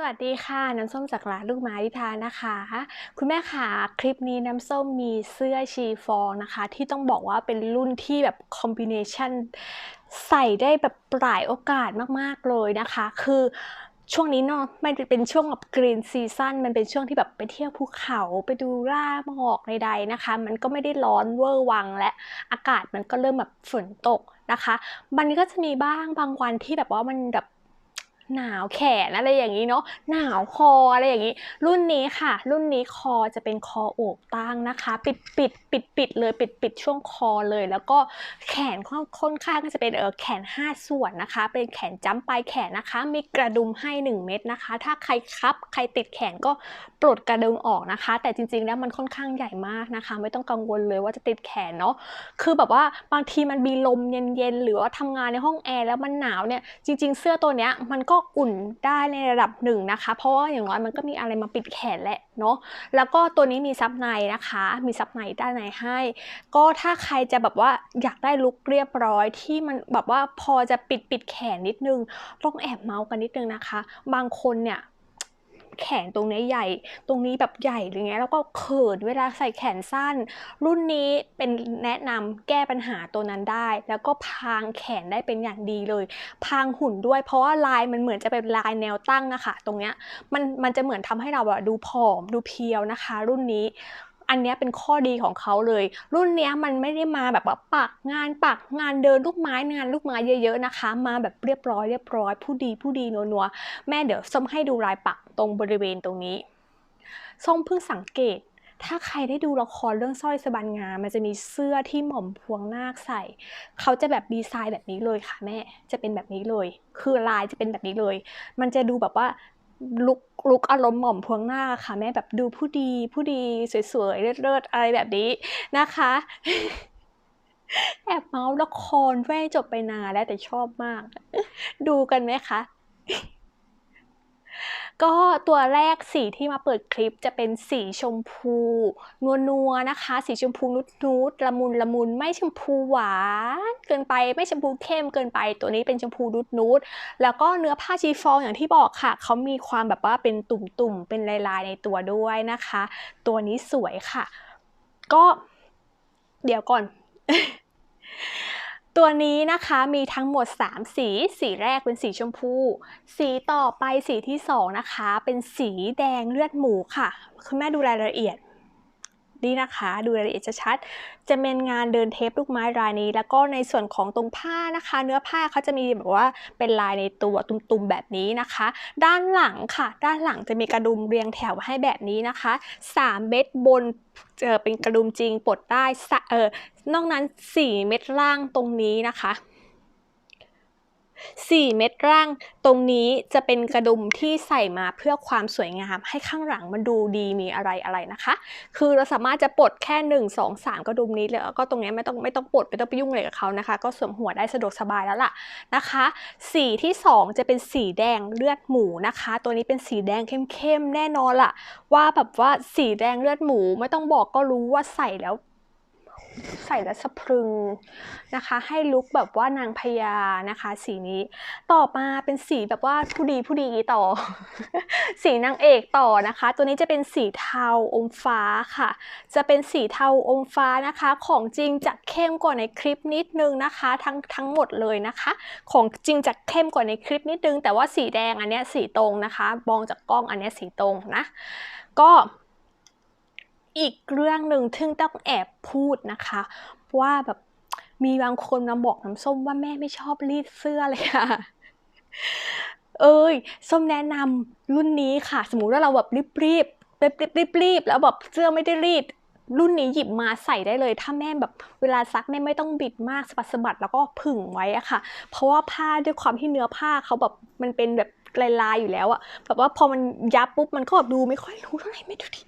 สวัสดีค่ะ น้ำส้มจากร้านลูกไม้วิพานะคะ คุณแม่ค่ะคลิปนี้น้ำส้มมีเสื้อชีฟองนะคะ ที่ต้องบอกว่าเป็นรุ่นที่แบบคอมบิเนชันใส่ได้แบบหลายโอกาสมากๆเลยนะคะ คือช่วงนี้เนาะมันเป็นช่วงแบบกรีนซีซันมันเป็นช่วงที่แบบไปเที่ยวภูเขาไปดูร่าหมอกใดๆนะคะ มันก็ไม่ได้ร้อนเวอร์วังและอากาศมันก็เริ่มแบบฝนตกนะคะ มันก็จะมีบ้างบางวันที่แบบว่ามันแบบ หนาวแขนอะไรอย่างนี้เนาะหนาวคออะไรอย่างนี้ รุ่นนี้ค่ะ รุ่นนี้คอจะเป็นคอโอบตั้งนะคะ ปิดปิดปิดปิดเลยปิดปิดช่วงคอเลย แล้วก็แขนค่อนข้างจะเป็นเออแขน 5 ส่วนนะคะ เป็นแขนจ้ำปลายแขนนะคะ มีกระดุมให้ 1 เม็ดนะคะ ถ้าใครครับใครติดแขนก็ปลดกระดุมออกนะคะ แต่จริงๆแล้วมันค่อนข้างใหญ่มากนะคะ ไม่ต้องกังวลเลยว่าจะติดแขนเนาะคือแบบว่าบางทีมันมีลมเย็นๆหรือว่าทำงานในห้องแอร์แล้วมันหนาวเนี่ยจริง ๆ เสื้อตัวเนี้ยมันก็อุ่นได้ในระดับหนึ่งนะคะ เพราะว่าอย่างน้อยมันก็มีอะไรมาปิดแขนแหละเนาะแล้วก็ตัวนี้มีซับในนะคะ มีซับในด้านในให้ ก็ถ้าใครจะแบบว่าอยากได้ลุคเรียบร้อยที่มันแบบว่าพอจะปิดปิดแขนนิดนึงต้องแอบเมาส์กันนิดนึงนะคะ บางคนเนี่ย แขนตรงนี้ใหญ่ ตรงนี้แบบใหญ่หรือไงแล้วก็เขินเวลาใส่แขนสั้น รุ่นนี้เป็นแนะนำแก้ปัญหาตัวนั้นได้ แล้วก็พางแขนได้เป็นอย่างดีเลย พางหุ่นด้วยเพราะว่าลายมันเหมือนจะเป็นลายแนวตั้งนะคะตรงเนี้ยมันมันจะเหมือนทำให้เราอะดูผอมดูเพียวนะคะ รุ่นนี้ อันนี้เป็นข้อดีของเขาเลย รุ่นนี้มันไม่ได้มาแบบว่าปักงานปักงานเดินลูกไม้งานลูกไม้เยอะๆนะคะ มาแบบเรียบร้อยเรียบร้อยผู้ดีผู้ดีนัวๆแม่เดี๋ยวส้มให้ดูลายปักตรงบริเวณตรงนี้ส้มเพิ่งสังเกตถ้าใครได้ดูละครเรื่องสร้อยสบันงามันจะมีเสื้อที่หม่อมพวงนาคใส่ เขาจะแบบดีไซน์แบบนี้เลยค่ะแม่ จะเป็นแบบนี้เลย คือลายจะเป็นแบบนี้เลย มันจะดูแบบว่า ลุกลุกอารมณ์หม่อมพวงหน้าค่ะ แม่แบบดูผู้ดีผู้ดีสวยๆเลิศๆอะไรแบบนี้นะคะแอบเมาส์ละครแว่จบไปนานแล้วแต่ชอบมาก ดูกันไหมคะ ก็ตัวแรกสีที่มาเปิดคลิปจะเป็นสีชมพูนัวนัวนะคะ สีชมพูนุดนุดละมุนละมุนไม่ชมพูหวานเกินไปไม่ชมพูเข้มเกินไป ตัวนี้เป็นชมพูนุดนุดแล้วก็เนื้อผ้าชีฟองอย่างที่บอกค่ะเขามีความแบบว่าเป็นตุ่มๆเป็นลายๆในตัวด้วยนะคะ ตัวนี้สวยค่ะ ก็เดี๋ยวก่อน ตัวนี้นะคะมีทั้งหมด 3 สี สีแรกเป็นสีชมพู สีต่อไปสีที่ 2 นะคะ เป็นสีแดงเลือดหมูค่ะ คุณแม่ดูรายละเอียด นี่นะคะ ดูรายละเอียดชัดๆจะเป็นงานเดินเทปลูกไม้รายนี้ แล้วก็ในส่วนของตรงผ้านะคะ เนื้อผ้าเขาจะมีแบบว่าเป็นลายในตัวตุ่มๆแบบนี้นะคะ ด้านหลังค่ะ ด้านหลังจะมีกระดุมเรียงแถวให้แบบนี้นะคะ3เม็ดบนเออเป็นกระดุมจริงปลดได้เออนอกนั้น 4 เม็ดล่างตรงนี้นะคะ 4 เม็ดร่าง ตรงนี้จะเป็นกระดุมที่ใส่มาเพื่อความสวยงาม ให้ข้างหลังมันดูดีมีอะไรอะไรนะคะ คือเราสามารถจะปลดแค่ 1 2 3 กระดุมนี้แล้วก็ตรงนี้ไม่ต้องไม่ต้องปลดไม่ต้องไปยุ่งอะไรกับเขานะคะ ก็สวมหัวได้สะดวกสบายแล้วล่ะนะคะ สีที่ 2 จะเป็นสีแดงเลือดหมูนะคะ ตัวนี้เป็นสีแดงเข้มๆแน่นอนล่ะ ว่าแบบว่าสีแดงเลือดหมูไม่ต้องบอกก็รู้ว่าใส่แล้ว ใส่แล้วสะพรึงนะคะ ให้ลุกแบบว่านางพญานะคะ สีนี้ต่อมาเป็นสีแบบว่าผู้ดีผู้ดีต่อ สีนางเอกต่อนะคะ ตัวนี้จะเป็นสีเทาอมฟ้าค่ะ จะเป็นสีเทาอมฟ้านะคะ ของจริงจะเข้มกว่าในคลิปนิดนึงนะคะ ทั้งทั้งหมดเลยนะคะ ของจริงจะเข้มกว่าในคลิปนิดนึง แต่ว่าสีแดงอันนี้สีตรงนะคะมองจากกล้องอันนี้สีตรงนะ ก็ อีกเรื่องหนึ่งที่ต้องแอบพูดนะคะ ว่าแบบมีบางคนมาบอกน้ำส้มว่าแม่ไม่ชอบรีดเสื้อเลยค่ะเอ้ยส้มแนะนำรุ่นนี้ค่ะ สมมุติว่าเราแบบรีบรีบรีบรีบรีบแล้วแบบเสื้อไม่ได้รีด รุ่นนี้หยิบมาใส่ได้เลย ถ้าแม่แบบเวลาซักแม่ไม่ต้องบิดมากสะบัดสะบัดแล้วก็ผึ่งไว้อะค่ะ เพราะว่าผ้าด้วยความที่เนื้อผ้าเขาแบบมันเป็นแบบลายๆอยู่แล้วอะแบบว่าพอมันยับปุ๊บมันก็แบบดูไม่ค่อยรู้เท่าไหร่ไม่ดูดิ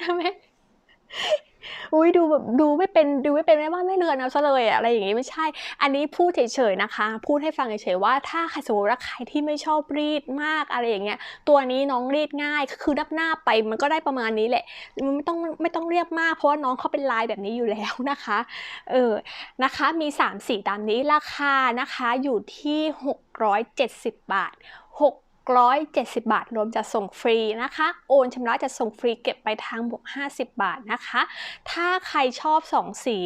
ใช่ไหมอุ้ยดูแบบดูไม่เป็นดูไม่เป็นแม่บ้านไม่เรือนเอาซะเลยอะไรอย่างงี้ไม่ใช่ อันนี้พูดเฉยๆนะคะ พูดให้ฟังเฉยๆว่าถ้าใครสมมติว่าใครที่ไม่ชอบรีดมากอะไรอย่างเงี้ยตัวนี้น้องรีดง่ายคือนับหน้าไปมันก็ได้ประมาณนี้แหละมันไม่ต้องไม่ต้องเรียบมาก เพราะว่าน้องเขาเป็นลายแบบนี้อยู่แล้วนะคะเออนะคะมี 3 สีตามนี้ราคานะคะอยู่ที่ 670 บาท 6 670 บาท รวมจัดส่งฟรีนะคะ โอนชำระจัดส่งฟรีเก็บไปทางบวก 50 บาทนะคะ ถ้าใครชอบ 2 สี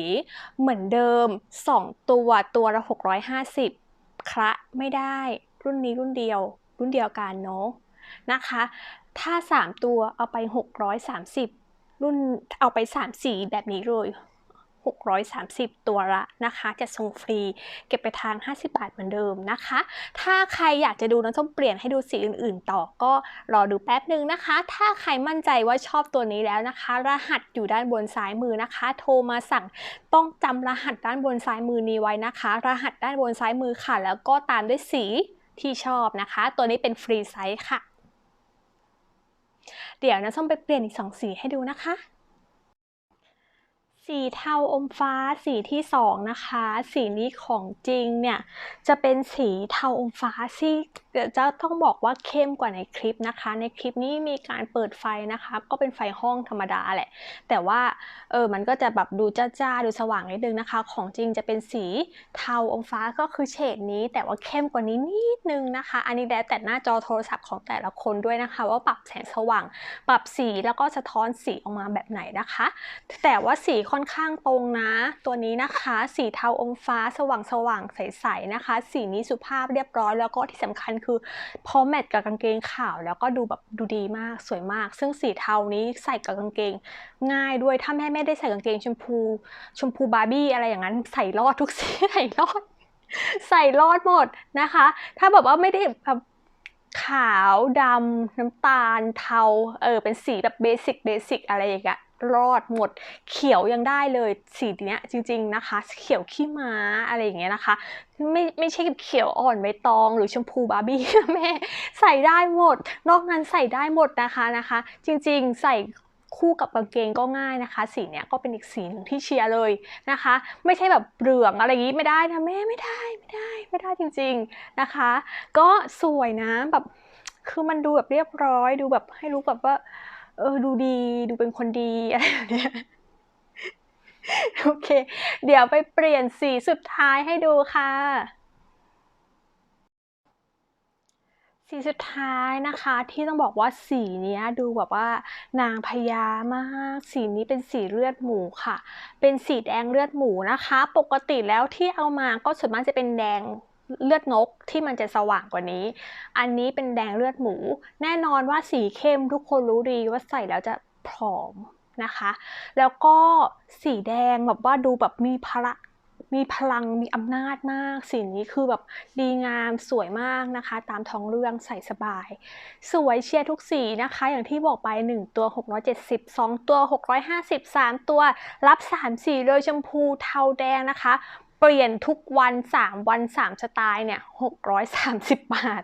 เหมือนเดิม 2 ตัวตัวละ 650คระไม่ได้รุ่นนี้รุ่นเดียว รุ่นเดียวกันเนาะนะคะ ถ้า 3 ตัวเอาไป 630 รุ่นเอาไป 3 สีแบบนี้เลย 630 ตัวละนะคะ จะส่งฟรี เก็บไปทาง 50 บาทเหมือนเดิมนะคะ ถ้าใครอยากจะดูน้องส้มเปลี่ยนให้ดูสีอื่นๆ ต่อก็รอดูแป๊บหนึ่งนะคะ ถ้าใครมั่นใจว่าชอบตัวนี้แล้วนะคะ รหัสอยู่ด้านบนซ้ายมือนะคะ โทรมาสั่งต้องจำรหัสด้านบนซ้ายมือนี้ไว้นะคะ รหัสด้านบนซ้ายมือค่ะ แล้วก็ตามด้วยสีที่ชอบนะคะ ตัวนี้เป็นฟรีไซส์ค่ะ เดี๋ยวนะส้มไปเปลี่ยนอีก2สีให้ดูนะคะ สีเทาอมฟ้าสีที่สองนะคะ สีนี้ของจริงเนี่ย จะเป็นสีเทาอมฟ้าที่จะต้องบอกว่าเข้มกว่าในคลิปนะคะ ในคลิปนี้มีการเปิดไฟนะคะ ก็เป็นไฟห้องธรรมดาแหละ แต่ว่าเออมันก็จะแบบดูจ้าๆดูสว่างนิดนึงนะคะ ของจริงจะเป็นสีเทาอมฟ้าก็คือเฉดนี้ แต่ว่าเข้มกว่านี้นิดนึงนะคะ อันนี้แล้วแต่หน้าจอโทรศัพท์ของแต่ละคนด้วยนะคะ ว่าปรับแสงสว่าง ปรับสีแล้วก็สะท้อนสีออกมาแบบไหนนะคะ แต่ว่าสีค่อนข้างตรงนะ ตัวนี้นะคะ สีเทาอมฟ้าสว่างสว่างๆใสๆนะคะ สีนี้สุภาพเรียบร้อย แล้วก็ที่สำคัญคือพอแมทกับกางเกงขาว แล้วก็ดูแบบดูดีมากสวยมาก ซึ่งสีเทานี้ใส่กับกางเกง ง่ายด้วยถ้าแม่ไม่ได้ใส่กางเกงชมพู ชมพูบาร์บี้อะไรอย่างนั้นใส่รอดทุกสีใส่รอด ใส่รอดหมดนะคะ ถ้าแบบว่าไม่ได้แบบขาวดำน้ำตาลเทาเออเป็นสีแบบเบสิกเบสิกอะไรอย่างเงี้ยรอดหมดเขียวยังได้เลยสีเนี้ยจริง ๆนะคะ เขียวขี้ม้าอะไรอย่างเงี้ยนะคะ ไม่ไม่ใช่เขียวอ่อนใบตอง หรือชมพูบาร์บี้แม่ใส่ได้หมด นอกนั้นใส่ได้หมดนะคะนะคะ จริงๆใส่คู่กับกางเกงก็ง่ายนะคะ สีเนี้ยก็เป็นอีกสีหนึ่งที่เชียร์เลยนะคะ ไม่ใช่แบบเหลืองอะไรอย่างงี้ไม่ได้นะแม่ไม่ได้ไม่ได้ไม่ได้จริง ๆนะคะ ก็สวยนะแบบคือมันดูแบบเรียบร้อยดูแบบให้รู้แบบว่า เออ ดูดี ดูเป็นคนดีอะไรแบบเนี้ยโอเค เดี๋ยวไปเปลี่ยนสีสุดท้ายให้ดูค่ะ สีสุดท้ายนะคะ ที่ต้องบอกว่าสีนี้ดูแบบว่านางพญามาก สีนี้เป็นสีเลือดหมูค่ะ เป็นสีแดงเลือดหมูนะคะ ปกติแล้วที่เอามาก็ส่วนมากจะเป็นแดง เลือดนกที่มันจะสว่างกว่านี้ อันนี้เป็นแดงเลือดหมู แน่นอนว่าสีเข้มทุกคนรู้ดีว่าใส่แล้วจะผอมนะคะ แล้วก็สีแดงแบบว่าดูแบบมีพละมีพลังมีอำนาจมากสีนี้คือแบบดีงามสวยมากนะคะ ตามท้องเรื่องใส่สบาย สวยเชียร์ทุกสีนะคะ อย่างที่บอกไป 1 ตัว 670 2 ตัว 650 3 ตัวรับ 3 สีเลยชมพูเทาแดงนะคะ เปลี่ยนทุกวัน3วัน3สไตล์เนี่ย630บบาท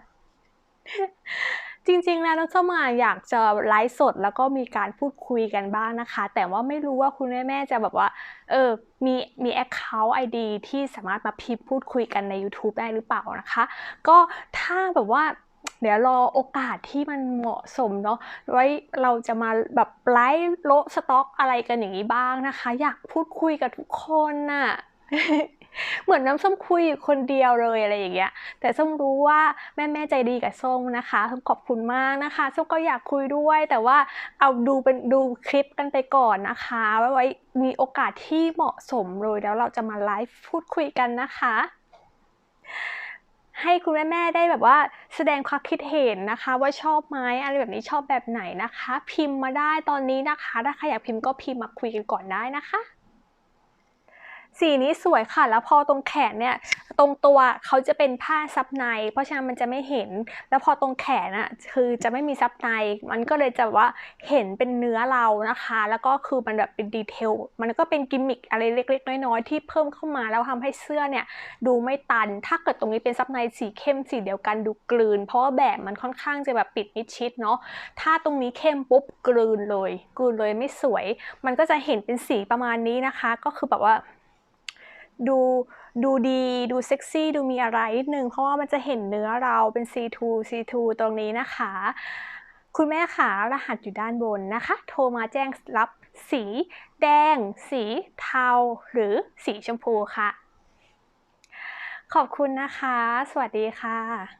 จริงๆ แล้วน้องเจ้ามาอยากจะไลฟ์สดแล้วก็มีการพูดคุยกันบ้างนะคะ แต่ว่าไม่รู้ว่าคุณแม่ๆจะแบบว่า เออ มีมี Account ID ที่สามารถมาพิมพ์พูดคุยกันใน YouTube ได้หรือเปล่านะคะ ก็ถ้าแบบว่าเดี๋ยวรอโอกาสที่มันเหมาะสมเนาะไว้เราจะมาแบบไลฟ์โละสต็อกอะไรกันอย่างนี้บ้างนะคะ อยากพูดคุยกับทุกคนน่ะ เหมือนน้ำส้มคุยคนเดียวเลยอะไรอย่างเงี้ย แต่ส้มรู้ว่าแม่แม่ใจดีกับส้มนะคะส้มขอบคุณมากนะคะส้มก็อยากคุยด้วย แต่ว่าเอาดูเป็นดูคลิปกันไปก่อนนะคะไว้ไว้มีโอกาสที่เหมาะสมเลยแล้วเราจะมาไลฟ์พูดคุยกันนะคะให้คุณแม่แม่ๆได้แบบว่าแสดงความคิดเห็นนะคะ ว่าชอบไหมอะไรแบบนี้ชอบแบบไหนนะคะ พิมพ์มาได้ตอนนี้นะคะ ถ้าใครอยากพิมพ์ก็พิมพ์มาคุยกันก่อนได้นะคะ สีนี้สวยค่ะ แล้วพอตรงแขนเนี่ย ตรงตัวเขาจะเป็นผ้าซับใน เพราะฉะนั้นมันจะไม่เห็น แล้วพอตรงแขนอะคือจะไม่มีซับใน มันก็เลยจะว่าเห็นเป็นเนื้อเรานะคะ แล้วก็คือมันแบบเป็นดีเทล มันก็เป็นกิมมิคอะไรเล็ก ๆ น้อยๆที่เพิ่มเข้ามาแล้วทำให้เสื้อเนี่ยดูไม่ตัน ถ้าเกิดตรงนี้เป็นซับในสีเข้มสีเดียวกันดูกลืน เพราะว่าแบบมันค่อนข้างจะแบบปิดมิดชิดเนาะ ถ้าตรงนี้เข้มปุ๊บกลืนเลย กลืนเลยไม่สวย มันก็จะเห็นเป็นสีประมาณนี้นะคะ ก็คือแบบว่า ดูดูดีดูเซ็กซี่ดูมีอะไรนิดนึง เพราะว่ามันจะเห็นเนื้อเราเป็น C2 C2 ตรงนี้นะคะ คุณแม่ขารหัสอยู่ด้านบนนะคะ โทรมาแจ้งรับสีแดง สีเทา หรือสีชมพูค่ะ ขอบคุณนะคะ สวัสดีค่ะ